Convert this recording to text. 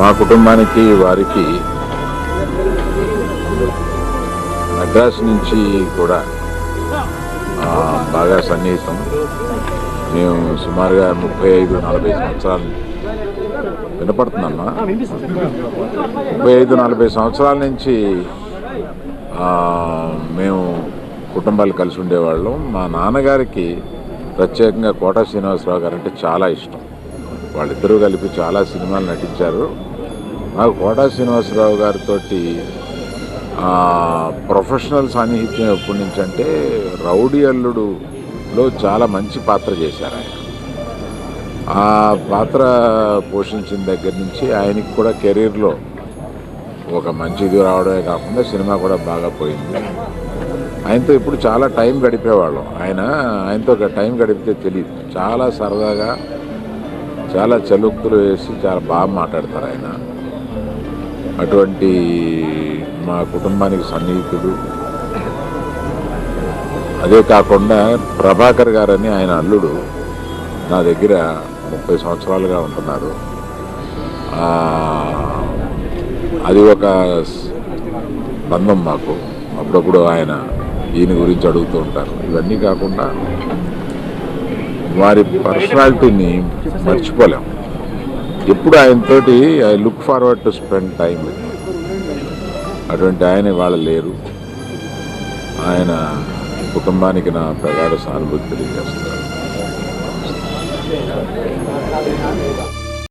మా కుటుంబానికి వారికి మద్రాస్ నుంచి కూడా బాగా సన్నిహితం. మేము సుమారుగా ముప్పై ఐదు నలభై సంవత్సరాలు వినపడుతుందమ్మా. ముప్పై ఐదు నలభై సంవత్సరాల నుంచి మేము కుటుంబాలు కలిసి ఉండేవాళ్ళం. మా నాన్నగారికి ప్రత్యేకంగా కోట శ్రీనివాసరావు గారు అంటే చాలా ఇష్టం. వాళ్ళిద్దరూ కలిపి చాలా సినిమాలు నటించారు. నాకు కోట శ్రీనివాసరావు గారితో ప్రొఫెషనల్ సాన్నిహిత్యం ఎప్పటి నుంచి అంటే రౌడీ అల్లుడులో చాలా మంచి పాత్ర చేశారు ఆయన. ఆ పాత్ర పోషించిన దగ్గర నుంచి ఆయనకి కూడా కెరీర్లో ఒక మంచి ఇది రావడమే కాకుండా సినిమా కూడా బాగా పోయింది. ఆయనతో ఇప్పుడు చాలా టైం గడిపేవాళ్ళం. ఆయన ఆయనతో ఒక టైం గడిపితే తెలియదు చాలా సరదాగా చాలా చలుక్కులు వేసి చాలా బాగా మాట్లాడతారు ఆయన. అటువంటి మా కుటుంబానికి సన్నిహితుడు. అదే కాకుండా ప్రభాకర్ గారని ఆయన అల్లుడు నా దగ్గర ముప్పై సంవత్సరాలుగా ఉంటున్నారు. అది ఒక బంధం మాకు. అప్పుడప్పుడు ఆయన దీని గురించి అడుగుతూ ఉంటారు. ఇవన్నీ కాకుండా వారి పర్సనాలిటీని మర్చిపోలేం. ఎప్పుడు ఆయనతోటి I look forward to spend time with అటువంటి ఆయన ఇవాళ లేరు. ఆయన కుటుంబానికి నా ప్రగాఢ సానుభూతి తెలియజేస్తారు.